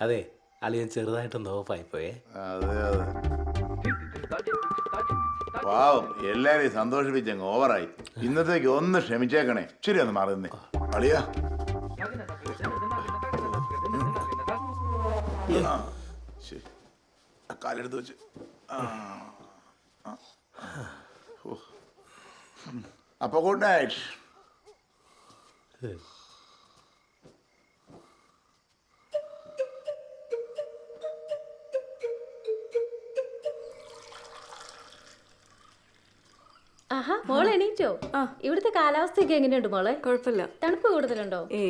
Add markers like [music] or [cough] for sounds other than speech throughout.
അതെ അളിയൻ ചെറുതായിട്ടൊന്ന് ഓഫായി പോയേ അതെ അതെ. പാവം എല്ലാരെയും സന്തോഷിപ്പിച്ചങ്ങ് ഓവറായി. ഇന്നത്തേക്ക് ഒന്ന് ക്ഷമിച്ചേക്കണേ. ശരി ഒന്ന് മാറുന്നേ അളിയാ. ആ, ശരി. ആ, കാലെടുത്ത് വെച്ച്. ആ, ആ, ഓ. അപ്പൊ ഗുഡ് നൈറ്റ്. ആഹാ മോൾ എണീറ്റോ? ഇവിടുത്തെ കാലാവസ്ഥയൊക്കെ എങ്ങനെയുണ്ട് മോളെ? കുഴപ്പമില്ല. തണുപ്പ് കൂടുതലുണ്ടോ? ഏ.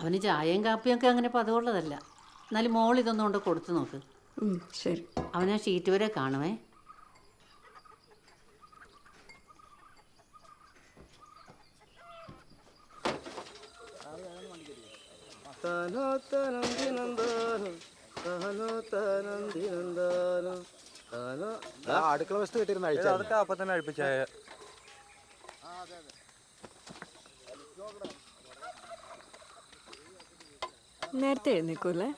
അവന് ചായയും കാപ്പിയും ഒക്കെ അങ്ങനെ പതിവുള്ളതല്ല. എന്നാലും മോൾ ഇതൊന്നും കൊണ്ട് കൊടുത്തു നോക്ക്. ശരി. അവനെ ഷീറ്റ് വരെ കാണുമേ അടുക്കള വസ്തു കിട്ടിയിരുന്ന അതൊക്കെ അപ്പൊ തന്നെ അഴിപ്പിച്ചായ നേരത്തെ എഴുന്നേക്കൂല്ലേ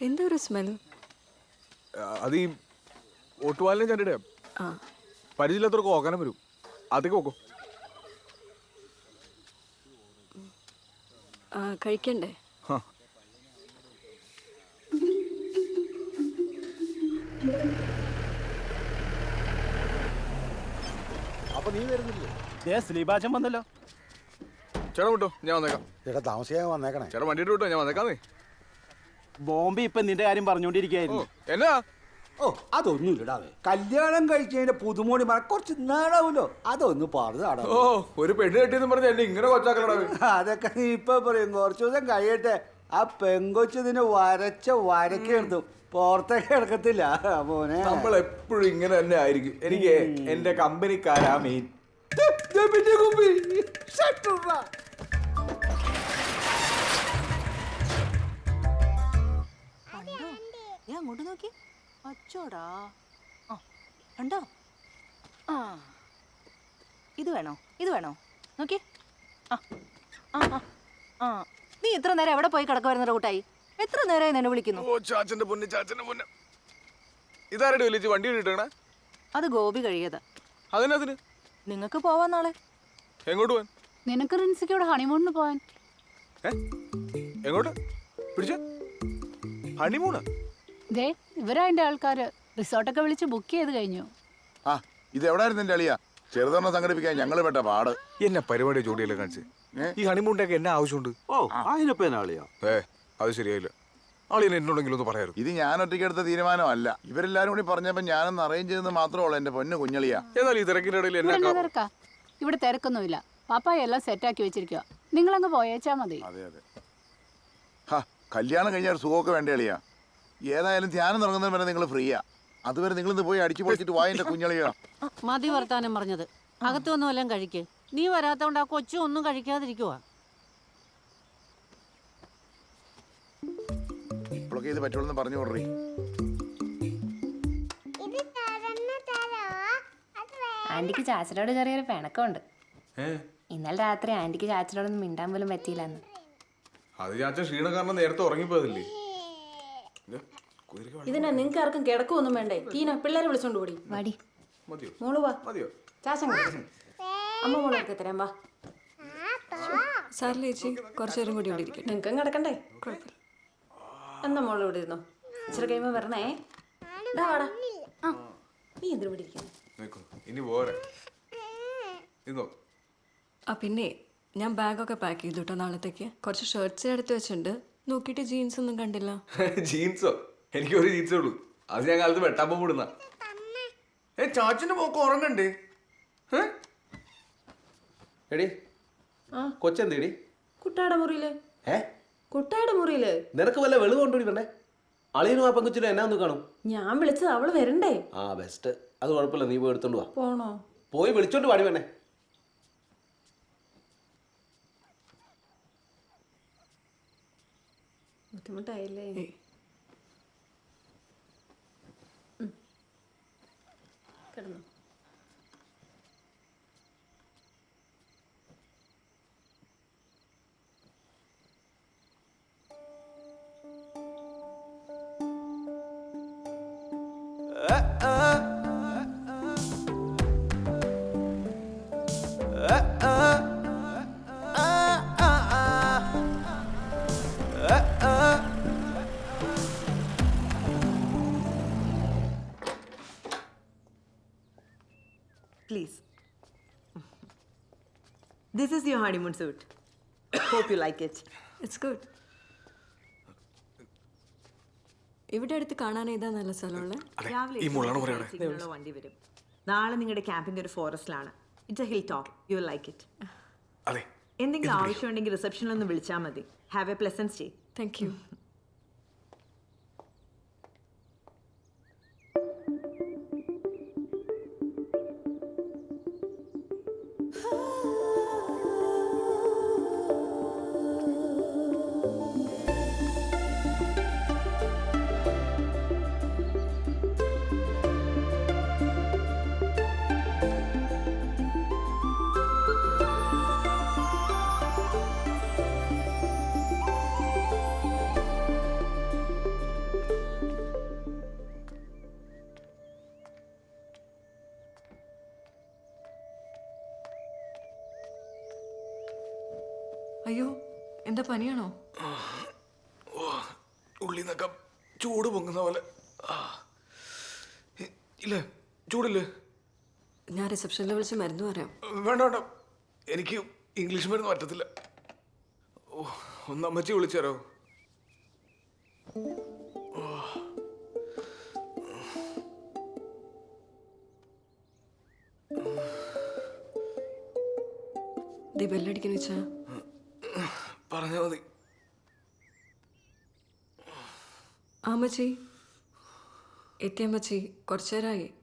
എന്തോ ഒരു സ്മെൽ? അത് ഈ ഒട്ടുപാലിനെ ചണ്ടിടെ ആ. പരിചയമില്ലാത്തവർക്ക് ഓക്കാനം വരും. അതൊക്കെ നോക്കും കഴിക്കണ്ടേ? അപ്പൊ നീ വരുന്നില്ലേ? ദേ ശ്രീഭാഷം വന്നല്ലോ. ചേട്ടാ വിട്ടോ ഞാൻ വന്നേക്കാം. ചേട്ടാ താമസിക്കാൻ വന്നേക്കണേ. ചേട്ടാ വണ്ടിയിട്ട് വിട്ടോ ഞാൻ വന്നേക്കാന്നേ ബോംബെ ഇപ്പൊ നിന്റെ കാര്യം പറഞ്ഞോണ്ടിരിക്കായിരുന്നു പറഞ്ഞുകൊണ്ടിരിക്കുകയായിരുന്നു എന്നാ? ഓ അതൊന്നുമില്ലടാവേ. കല്യാണം കഴിച്ചതിന്റെ പുതുമോണി മറ കുറച്ച് നാടാവൂലോ അതൊന്ന് പാടുതാടാ ഓ ഒരു പെണ്ണ് കെട്ടിയെന്ന് പറഞ്ഞ എന്നെ ഇങ്ങനെ കൊച്ചാക്കണടാ [laughs] അതൊക്കെ നീ ഇപ്പൊ പറയും. കുറച്ചു ദിവസം കഴിയട്ടെ. ആ പെങ്കൊച്ചതിന് വരച്ച വരക്കെടുത്തു പുറത്തേക്ക് എടുക്കത്തില്ല മോനെ. നമ്മൾ എപ്പോഴും ഇങ്ങനെ തന്നെ ആയിരിക്കും. എനിക്ക് എന്റെ കമ്പനിക്കാരാ മെയിൻ ഞാൻ അങ്ങോട്ട് നോക്കി അച്ചോടാ ആ ഉണ്ടോ ആ. ഇത് വേണോ? ഇത് വേണോ? നോക്കി. ആ ആ ആ, ആ. നീ ഇത്ര നേരം എവിടെ പോയി കിടക്കുമായിരുന്നു കൂട്ടായി? എത്ര നേരമായി നിന്നെ വിളിക്കുന്നു? ഓ ചാച്ചന്റെ പൊന്ന് ചാച്ചന്റെ പൊന്ന്. ഇതാരുടെ വിളിച്ച് വണ്ടി കിട്ടണേ അത് ഗോപി കഴിയത് അതിനതിന് നിങ്ങൾക്ക് പോവാൻ നാളെ. എങ്ങോട്ട് പോവാൻ? നിനക്ക് റിൻസിക്കോട് ഹണിമൂണിന് പോവാൻ. എങ്ങോട്ട്? പിടിച്ച. ഹണിമൂണ്? ദേ ഇവരതിന്റെ ആൾക്കാർ റിസോർട്ടൊക്കെ വിളിച്ച് ബുക്ക് ചെയ്ത് കഴിഞ്ഞു. ആ ഇത് എവിടായിരുന്നു എന്റെ അളിയ? ചെറുതൊരെണ്ണം സംഘടിപ്പിക്കാൻ ഞങ്ങൾ പെട്ട പാട്. എന്നെ പരിപാടി ജോഡിയല്ലേ കാണിച്ച്? ഈ ഹണിമൂണ്ടൊക്കെ എന്നാ ആവശ്യമുണ്ട്? ഓ അതിനിപ്പോ എന്നാ കളിയാ ഏ അത് ശരിയായില്ല. ആളിനെ എന്നോടെങ്കിലും ഒന്ന് പറയായിരുന്നു ഇത് ഞാൻ ഒറ്റയ്ക്ക് എടുത്ത തീരുമാനമല്ല. ഇവരെല്ലാരും കൂടി പറഞ്ഞപ്പോ ഞാനൊന്ന് അറേഞ്ച് ചെയ്തെന്ന് മാത്രമേ ഉള്ളൂ എന്റെ പൊന്നു കുഞ്ഞളിയാ. എന്നാൽ ഈ തിരക്കിന്റെ ഇടയിൽ എന്നെ ഇവിടെ കാ- തിരക്കാ ഇവിടെ തിരക്കൊന്നുമില്ല. പാപ്പായി എല്ലാം സെറ്റാക്കി വെച്ചിരിക്കുക നിങ്ങളങ്ങ് പോയേച്ചാ മതി. അതെ അതെ. ഹാ കല്യാണം കഴിഞ്ഞാൽ ഒരു സുഖമൊക്കെ വേണ്ട അളിയാ? ഏതായാലും ധ്യാനം തുടങ്ങുന്നതിന് വരെ നിങ്ങൾ ഫ്രീയാ അതുവരെ നിങ്ങൾ ഇന്ന് പോയി അടിച്ചു പൊളിച്ചിട്ട് വായന്റെ കുഞ്ഞളിയോ മതി വർത്താനം പറഞ്ഞത്. അകത്തൊന്നും എല്ലാം കഴിക്കേ. നീ വരാത്തോണ്ട് ആ കൊച്ചു ഒന്നും കഴിക്കാതിരിക്കുവാ. ഇപ്പോഴൊക്കെ ഇത് പറ്റുള്ളൂ പറഞ്ഞു കൊടുറി. ആന്റിക്ക് ചാച്ചനോട് ചെറിയൊരു പിണക്കമുണ്ട്. ഇന്നലെ രാത്രി ആന്റിക്ക് ചാച്ചനോടൊന്നും മിണ്ടാൻ പോലും പറ്റിയില്ലെന്ന്. അത് ചാച്ചൻ ക്ഷീണം കാരണം നേരത്തെ ഉറങ്ങിപ്പോയതല്ലേ? ഇതിനാ നിങ്ങൾക്ക് ആർക്കും കിടക്കൊന്നും വേണ്ടേ? ടീന പിള്ളേരെ വിളിച്ചോണ്ട് പോടി. വാടി. മതിയോ? മോൾ വാ. മതിയോ? ചാച്ചൻ അമ്മ മോളൊക്കെ തരാം വാ. സാറിൽ ചേച്ചി കുറച്ചു നേരം കൂടി ഇവിടെ ഇരിക്കും നിങ്ങൾക്കും കിടക്കണ്ടേ? കുഴപ്പമില്ല. എന്നാ മോൾ ഇവിടെ ഇരുന്നോ? ഇച്ചിരി കഴിയുമ്പോ വരണേ. വാടാ. ആ. നീ എന്തിനു ഇവിടെ ഇരിക്കുന്നു? ഇനി പോരെ. ആ പിന്നെ ഞാൻ ബാഗൊക്കെ പാക്ക് ചെയ്തു കേട്ടോ നാളത്തേക്ക്. കുറച്ച് ഷർട്ട്സ് എടുത്ത് വെച്ചിട്ടുണ്ട്. നോക്കിയിട്ട് ജീൻസ് ഒന്നും കണ്ടില്ല. ജീൻസോ എനിക്ക് ഒരു ജീൻസേ ഉള്ളൂ. അത് ഞാൻ കാലത്ത് വെട്ടാൻ പോകുന്ന ഏ ചാച്ചന്റെ പോക്ക് ഉറങ്ങണ്ടേ? എടി ആ. കൊച്ചെന്തേടി? കുട്ടാടെ മുറിയിൽ. ഏ? കുട്ടാട മുറിയിൽ. നിനക്ക് വല്ല വെളിവ് കൊണ്ടുപോയി വേണ്ടേ അളിയനും ആ പെങ്കുച്ചിനും എന്നാ ഒന്ന് കാണും. ഞാൻ വിളിച്ചത് അവൾ വരണ്ടേ? ആ ബെസ്റ്റ് അത് കുഴപ്പമില്ല നീ പോയി എടുത്തോണ്ട് വാ. പോണോ? പോയി വിളിച്ചോണ്ട് പാടി വേണേ ബുദ്ധിമുട്ടായില്ലേ? കിടന്നു. Please. This is your honeymoon suite hope you like it it's good ഇവിടെ അടുത്ത് കാണാൻ ഏതാ നല്ല സ്ഥലമുള്ളത് രാവിലെ സിഗ്നലുള്ള വണ്ടി വരും. നാളെ നിങ്ങളുടെ ക്യാമ്പിന്റെ ഒരു ഫോറസ്റ്റിലാണ്. It's a hill top you will like it അതെ. എന്തെങ്കിലും ആവശ്യമുണ്ടെങ്കിൽ റിസപ്ഷനിൽ ഒന്ന് വിളിച്ചാൽ മതി. Have a pleasant stay thank you Oh. [laughs] അയ്യോ എന്താ പനിയാണോ? ഉള്ളി നിന്നൊക്കെ ചൂട് പൊങ്ങുന്ന പോലെ. ഇല്ല ചൂടില്ലേ? ഞാൻ റിസപ്ഷനിൽ വിളിച്ച് മരുന്ന് പറയാം. വേണ്ട വേണ്ട. എനിക്ക് ഇംഗ്ലീഷ് മരുന്ന് പറ്റത്തില്ല. ഓ ഒന്ന് അമ്മച്ചി വിളിച്ചാരോ? ദേ ബെല്ലടിക്കുന്ന വെച്ചാ. പറഞ്ഞാൽ മതി. ആമ്മച്ചി എത്തിയമ്മച്ചി കുറച്ചു നേരമായി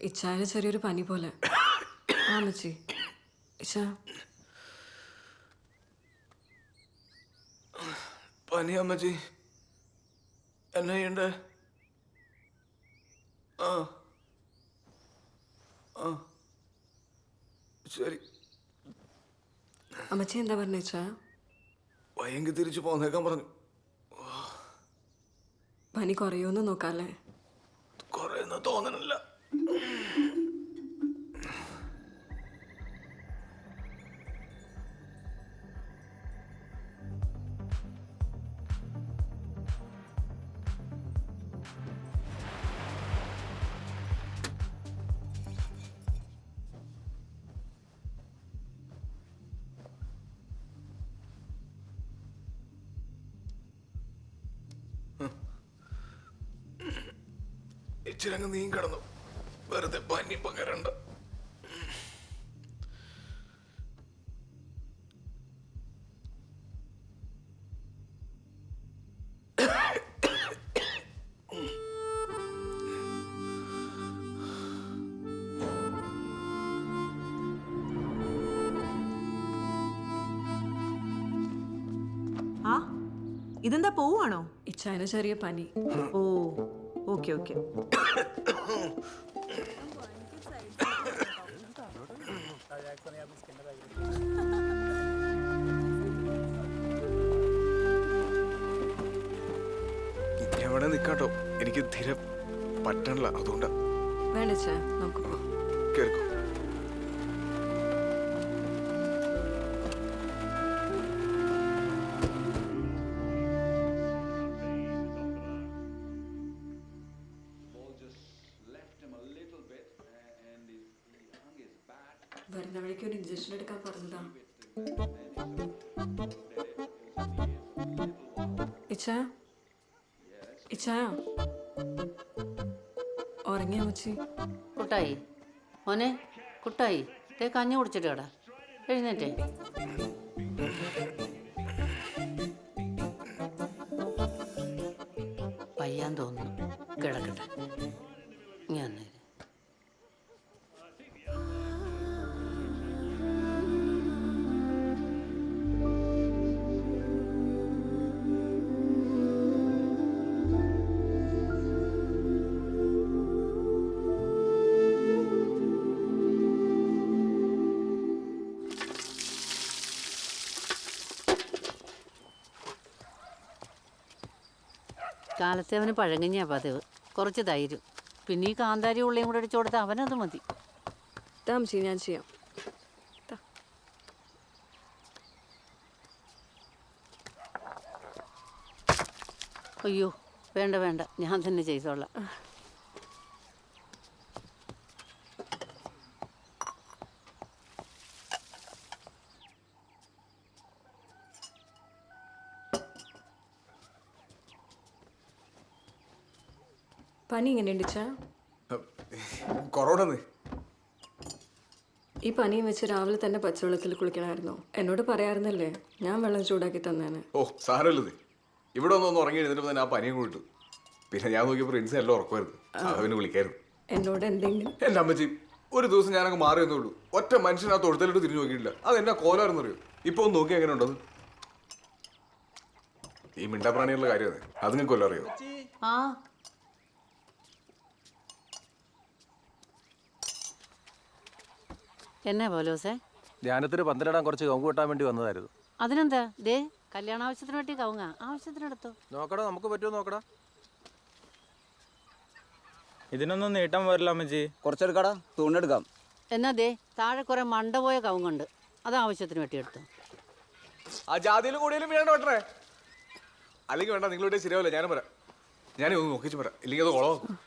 ഇച്ചായ ചെറിയൊരു പനി പോലെ. അമ്മച്ചി. ഇച്ച. പനി അമ്മച്ചി. എന്നാ ചെയ്യണ്ടേ? ആ. ആ. ശരി. അമ്മച്ചി എന്താ പറഞ്ഞേച്ചാ വയ്യെങ്കിൽ തിരിച്ചു പോന്നേക്കാൻ പറഞ്ഞു. പനി കുറയുമെന്ന് നോക്കാല്ലേ? കുറയുന്ന തോന്നണില്ല. ഇച്ചിരി അങ്ങ് നീ കിടന്നു. വെറുതെ പനി പകരണ്ട. ആ ഇതെന്താ പോവാണോ ഇച്ചായന ചെറിയ പനി. ഓ. Okay okay. എവിടെ നിൽക്കാട്ടോ എനിക്ക് തീരെ പറ്റണില്ല. അതുകൊണ്ടാ. വേണ്ട നമുക്ക് കേൾക്കോ ഇച്ച? ഇച്ച? ഉറങ്ങിയ മുച്ചി കുട്ടായി മോനെ കുട്ടായി തേ കഞ്ഞി കുടിച്ചിട്ട് കടാ എഴുന്നേറ്റേ. പയ്യാൻ തോന്നുന്നു. കിടക്കട്ടെ. ഞാൻ കാലത്തെ അവന് പഴങ്കഞ്ഞാ പതിവ്. കുറച്ച് തൈരും പിന്നെ ഈ കാന്താരി ഉള്ളിയും കൂടെ അടിച്ചു കൊടുത്താൽ അവനത് മതി. താമസി ഞാൻ ചെയ്യാം. അയ്യോ വേണ്ട വേണ്ട. ഞാൻ തന്നെ ചെയ്തോളാം. പനി എങ്ങനെയുണ്ട് ചാ കൊറോണന്ന്. ഈ പനിയും വെച്ച് രാവിലെ തന്നെ പച്ചവെള്ളത്തിൽ കുളിക്കണമായിരുന്നു. എന്നോട് പറയാറുന്നല്ലേ ഞാൻ വെള്ളം ചൂടാക്കി തന്നേനെ ഓ സാരല്ലേ ഇവിടെ ഒന്ന് ഒന്ന് ഉറങ്ങി എഴുന്നേറ്റപ്പോൾ തന്നെ ആ പനിയും കൂട്ടു പിന്നെ ഞാൻ നോക്കിയപ്പോൾ പ്രിൻസ് എല്ലാം ഉറക്കുമായിരുന്നു. അവന് വിളിക്കായിരുന്നു. എന്നോട് എന്തെങ്കിലും? എന്റെ അമ്മച്ചി ഒരു ദിവസം ഞാനങ്ങ് മാറി എന്നുള്ളൂ ഒറ്റ മനുഷ്യൻ ആ തൊഴുത്തലോട്ട് തിരിഞ്ഞു നോക്കിയിട്ടില്ല. അത് എന്നാ കോലായിരുന്നു അറിയോ ഇപ്പൊ ഒന്ന് നോക്കി എങ്ങനെ ഉണ്ടത് ഈ മിണ്ടാപ്രാണികളുടെ കാര്യമാണ്. അത് നിങ്ങൾക്ക് കൊല്ലം അറിയോ? ആ എന്നാ പോലോസേ ധ്യാനത്തിന് പന്തലിടാൻ കുറച്ച് കവുങ്ങ് വെട്ടാൻ വേണ്ടി വന്നതായിരുന്നു. അതിനെന്താ? ദേ കല്യാണ ആവശ്യത്തിന് വേണ്ടി കവുങ്ങ. ആവശ്യത്തിനെടുത്തോ നോക്കടാ നമുക്ക് പറ്റുമോ നോക്കടാ? ഇതിനൊന്നും നീട്ടം വരില്ല അമ്മച്ചി. കുറച്ചെടുക്കടാ തുണെടുക്കാം. എന്നാ ദേ താഴെ കുറെ മണ്ട പോയ കവുങ്ങുണ്ട്. അത് ആവശ്യത്തിന് വേണ്ടി എടുത്തു. ആ ജാതിയിലും കൂടിയാലും വേണ്ട വെട്ടണേ അല്ലെങ്കിൽ വേണ്ട നിങ്ങളുടെ ശരിയാവില്ല ഞാനും പറ ഞാൻ ഒന്ന് നോക്കിച്ച് വരാം. ഇല്ലെങ്കിൽ അത് കുളമാക്കും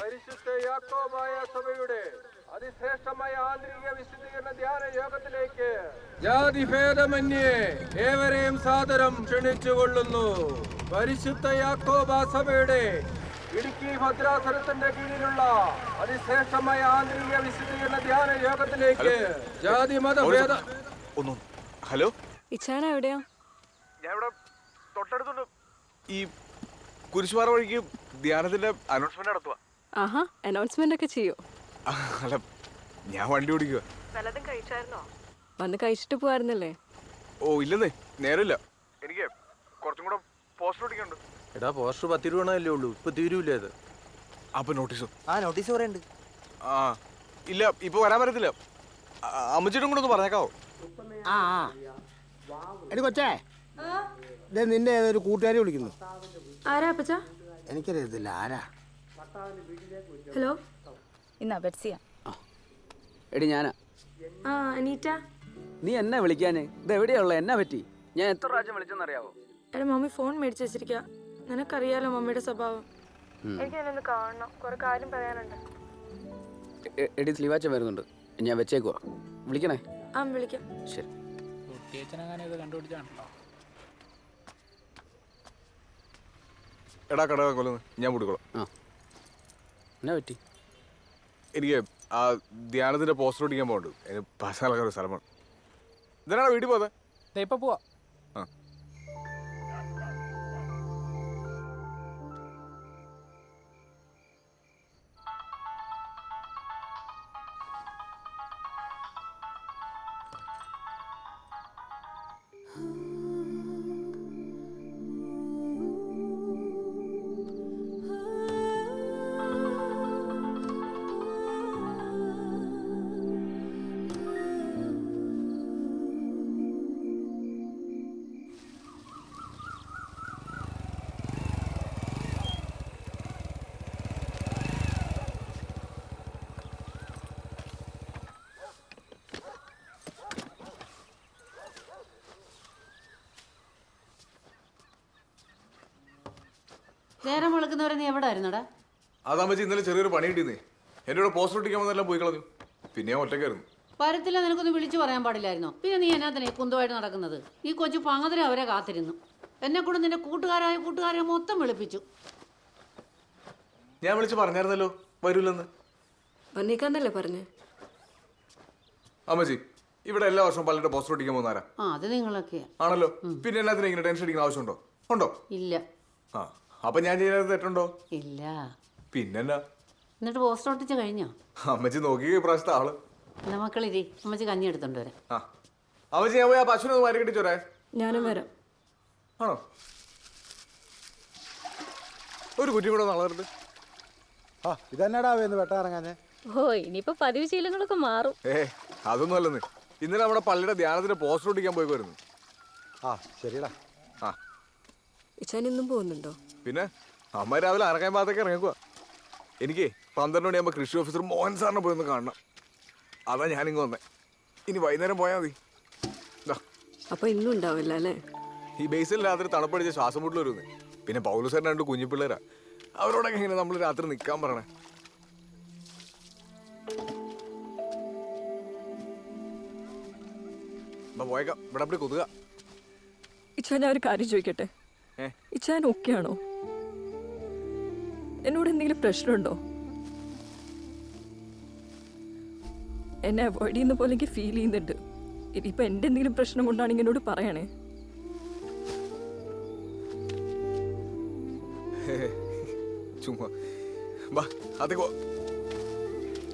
പരിശുദ്ധ യാക്കോബായ സഭയുടെ അതിശ്രേഷ്ഠമായ ആന്തരിക വിശുദ്ധീകരണ ധ്യാന യോഗത്തിലേക്ക് ജാതിഭേദമന്യേ ഏവരെയും സാദരം ക്ഷണിച്ചുകൊള്ളുന്നു. പരിശുദ്ധ യാക്കോബാസഭയുടെ ഇടുക്കി ഭദ്രാസനത്തിന്റെ കീഴിലുള്ള അതിശ്രേഷ്ഠമായ ആന്തരിക വിശുദ്ധീകരണ ധ്യാന യോഗത്തിലേക്ക് ജാതി മതഭേദ ഒന്ന് ഹലോ. ഇച്ചാന എവിടെയാ? ഞാൻ ഇവിടെ തൊട്ടടുത്തുണ്ട്. ഈ കുരിശുപാറ വഴിക്ക് ധ്യാനത്തിന്റെ അനൗൺസ്മെന്റ് നടത്തുക ആഹാ അനൗൺസ്മെന്റ് ഒക്കെ ചെയ്യോ? അല്ല ഞാൻ വണ്ടി ഓടിക്കുക വന്ന് കഴിച്ചിട്ട് പോവായിരുന്നല്ലേ? ഓ ഇല്ലെന്നേ നേരമില്ല. എനിക്ക് കുറച്ചും കൂടെ പോസ്റ്റർ ഓടിക്കുന്നുണ്ട് എടാ പോസ്റ്റർ പത്ത് രൂപണല്ലേ ഉള്ളൂ? ഇപ്പൊ തീരൂലേ അത്? അപ്പൊ നോട്ടീസോ ആ നോട്ടീസ് ഉണ്ട്. ആ ഇല്ല ഇപ്പൊ വരാൻ പറ്റത്തില്ല. അമ്മച്ചിട്ടും കൂടെ ഒന്ന് പറഞ്ഞേക്കാവോ? ആ ആ. എടി കൊച്ചേ. ദേ നിന്റെ ഏതൊരു കൂട്ടുകാരി വിളിക്കുന്നു. ആരാ അപ്പച്ച? എനിക്കറിയത്തില്ല ആരാ? ഹലോ? ഇന്നാ ബെറ്റ്സിയാ. എടി ഞാനാ. ആ അനീറ്റ. നീ എന്നെ വിളിക്കാന്? ഇത് എവിടെയുള്ള എന്നാ പറ്റി? ഞാൻ എത്ര പ്രാവശ്യം വിളിച്ചെന്നറിയാവോ? എടാ മമ്മി ഫോൺ മേടിച്ച് വെച്ചിരിക്കുക നിനക്കറിയാലോ മമ്മിയുടെ സ്വഭാവം. എ- എടി സ്ലീവാച്ച വരുന്നുണ്ട്. ഞാൻ വെച്ചേക്കുവാ. വിളിക്കണേ? ആ വിളിക്കാം. ശരി. എടാ കടകൊല്ലുന്നു ഞാൻ കൂടിക്കോളാം ആ. എന്നാ പറ്റി? എനിക്ക് ആ ധ്യാനത്തിന്റെ പോസ്റ്റർ ഓടിക്കാൻ പോകണ്ടു എനിക്ക് ഒരു സ്ഥലമാണ് ഇതാണ് വീട്ടിൽ പോകാതെ ഇപ്പൊ പോവാ. നേരം വിളിക്കുന്നവരെ നീ എവിടെ ആയിരുന്നടാ അതാകുമ്പോൾ ഇന്നലെ ചെറിയൊരു പണി കിട്ടിയെന്നേ. എന്റെ കൂടെ പോസ്റ്റർ ഒട്ടിക്കാൻ വന്നെല്ലാം പോയി കളഞ്ഞു. പിന്നെ ഞാൻ ഒറ്റയ്ക്കായിരുന്നു. പരത്തില്ല നിനക്കൊന്ന് വിളിച്ചു പറയാൻ പാടില്ലായിരുന്നോ? പിന്നെ നീ എന്നാ തന്നെ കുന്തമായിട്ട് നടക്കുന്നത്? ഈ കൊച്ചു പങ്ങതിരെ അവരെ കാത്തിരുന്നു. എന്നെ കൂടെ നിന്റെ കൂട്ടുകാരായ കൂട്ടുകാരെ മൊത്തം വിളിപ്പിച്ചു. ഞാൻ വിളിച്ച് പറഞ്ഞായിരുന്നല്ലോ വരൂലെന്ന്. വന്നേക്കാന്നല്ലേ പറഞ്ഞേ? അമ്മച്ചി ഇവിടെ എല്ലാ വർഷവും പലരുടെ പോസ്റ്റർ ഒട്ടിക്കാൻ പോകുന്നാരാ ആ അത് നിങ്ങളൊക്കെയാ. ആണല്ലോ. പിന്നെ എന്നാ ഇങ്ങനെ ടെൻഷൻ അടിക്കുന്ന ആവശ്യമുണ്ടോ ഉണ്ടോ? ഇല്ല. ആ. അപ്പൊ ഞാൻ ചെയ്യുന്നത് തെറ്റുണ്ടോ? ഇല്ല. പിന്നെന്നാ? എന്നിട്ട് പോസ്റ്റർ ഒട്ടിച്ച് കഴിഞ്ഞോ? അമ്മച്ചി നോക്കി ഇപ്രാവശ്യത്തെ ആൾ. എന്നാ മക്കളിരി അമ്മച്ചി കഞ്ഞി എടുത്തോണ്ട് വരാം. ആ. അമ്മച്ചി ഞാൻ പോയി ആ പശുവിനെ ഒന്ന് മാറി കെട്ടിച്ചോരേ. ഞാനും വരാം. ആണോ? ഒരു കുറ്റി കൂടെ വളർത്ത് ആ ഇതെന്നടാ വേന്ന് വെട്ടാറങ്ങാഞ്ഞേ ഓ ഇനിയിപ്പോ പതിവ് ശീലങ്ങളൊക്കെ മാറും. ഏ അതൊന്നും അല്ലെന്ന്. ഇന്നലെ നമ്മുടെ പള്ളിയുടെ ധ്യാനത്തിന്റെ പോസ്റ്റർ ഒട്ടിക്കാൻ പോയി വരുന്നു ആ ശരിടാ ആ. ഇച്ചാൻ ഇന്നും പോകുന്നുണ്ടോ? പിന്നെ അമ്മ രാവിലെ അറക്കാൻ ഭാഗത്തേക്ക് ഇറങ്ങിക്കുക എനിക്ക് പന്ത്രണ്ട് മണിയാകുമ്പോൾ കൃഷി ഓഫീസർ മോഹൻ സാറിനെ പോയി ഒന്ന് കാണണം. അതാ ഞാനിങ്ങ് വന്നേ. ഇനി വൈകുന്നേരം പോയാൽ മതി. അപ്പൊ ഇന്നും ഉണ്ടാവില്ല അല്ലേ? ഈ ബേസിൽ രാത്രി തണുപ്പടിച്ച് ശ്വാസം മുട്ടിൽ വരുന്നേ. പിന്നെ പൗലുസാറിന് രണ്ട് കുഞ്ഞു പിള്ളേരാ. അവരോടൊക്കെ എങ്ങനെ നമ്മൾ രാത്രി നിൽക്കാൻ പറയണേ. പോയേക്കാം. ഇവിടെ കൊതുക. ഇച്ചാൻ ഞാൻ ഒരു കാര്യം ചോദിക്കട്ടെ? ഇച്ചാൻ ഓക്കെയാണോ? എന്നോട് എന്തെങ്കിലും പ്രശ്നമുണ്ടോ? എന്നെ അവോയ്ഡ് ചെയ്യുന്ന പോലെ എനിക്ക് ഫീൽ ചെയ്യുന്നുണ്ട്. ഇനിയിപ്പോൾ എന്റെ എന്തെങ്കിലും പ്രശ്നം കൊണ്ടാണെങ്കിൽ എന്നോട് പറയണേ. ചുമ്മാ. വാ അതേക്കോ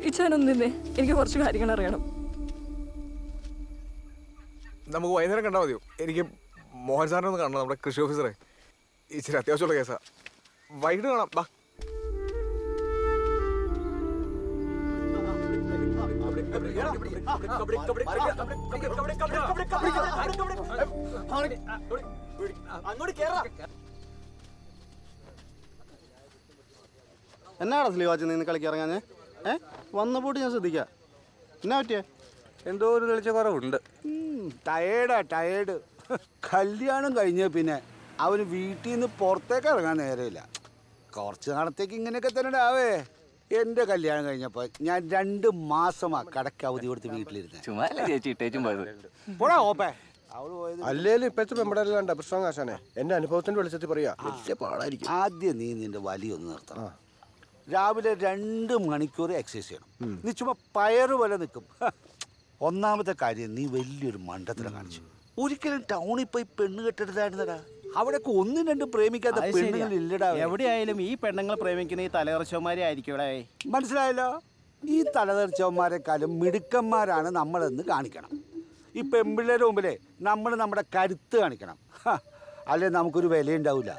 ഇച്ചാനൊന്നു നിന്നേ എനിക്ക് കുറച്ച് കാര്യങ്ങൾ അറിയണം. നമുക്ക് വൈകുന്നേരം കണ്ടാൽ മതിയോ? എനിക്ക് മോഹൻ സാറിനെ ഒന്ന് കാണണം നമ്മുടെ കൃഷി ഓഫീസറെ ഇച്ചിരി അത്യാവശ്യമുള്ള കേസാ. വൈകിട്ട് കാണാം വാ എന്നാടാ സ്ലീവാച്ച് നിന്ന് കളിക്ക് ഇറങ്ങാഞ്ഞേ ഏ? വന്നപ്പോട്ട് ഞാൻ ശ്രദ്ധിക്കാം. എന്നാ പറ്റിയേ? എന്തോ ഒരു തെളിച്ച കുറവുണ്ട്. ടയേർഡാ ടയേർഡ് കല്യാണം കഴിഞ്ഞ പിന്നെ അവന് വീട്ടിൽ നിന്ന് പുറത്തേക്ക് ഇറങ്ങാൻ നേരമില്ല. കുറച്ച് നാളത്തേക്ക് ഇങ്ങനെയൊക്കെ തന്നെ ആവേ. എന്റെ കല്യാണം കഴിഞ്ഞപ്പോ ഞാൻ രണ്ട് മാസമാ കടക്ക് അവധി കൊടുത്ത് വീട്ടിലിരുന്നേ. ചുമ്മാ ചേച്ചി ഇട്ടേച്ചും പോയത് പോടാ ഓപ്പേ. അല്ലേലും ഇപ്പഴത്തെ പെമ്പടല്ലാണ്ട് പ്രശ്നം കാശാനെ. എന്റെ അനുഭവത്തിന്റെ വെളിച്ചത്തിൽ പറയാ. വലിയ പാടായിരിക്കും. ആദ്യം നീ നിന്റെ വലിയ ഒന്ന് നിർത്തണം. രാവിലെ രണ്ട് മണിക്കൂർ എക്സസൈസ് ചെയ്യണം. നീ ചുമ്മാ പയറ് പോലെ നിൽക്കും. ഒന്നാമത്തെ കാര്യം നീ വലിയൊരു മണ്ടത്തിലാണ് കാണിച്ചു. ഒരിക്കലും ടൗണിൽ പോയി പെണ്ണ് കെട്ടരുതായിരുന്നടാ അവിടെയൊക്കെ ഒന്നും രണ്ടും പ്രേമിക്കാത്ത പെണ്ണുങ്ങൾ ഇല്ലടാ എവിടെയായാലും ഈ പെണ്ണുങ്ങളെ പ്രേമിക്കുന്ന ഈ തലകർച്ചവന്മാരെ ആയിരിക്കും ഇവിടെ. മനസ്സിലായല്ലോ? ഈ തലതെറിച്ചവന്മാരെക്കാളും മിടുക്കന്മാരാണ് നമ്മളെന്ന് കാണിക്കണം. ഈ പെൺപിള്ളേരുടെ മുമ്പിലേ നമ്മൾ നമ്മുടെ കരുത്ത് കാണിക്കണം. അല്ലേ നമുക്കൊരു വിലയുണ്ടാവില്ല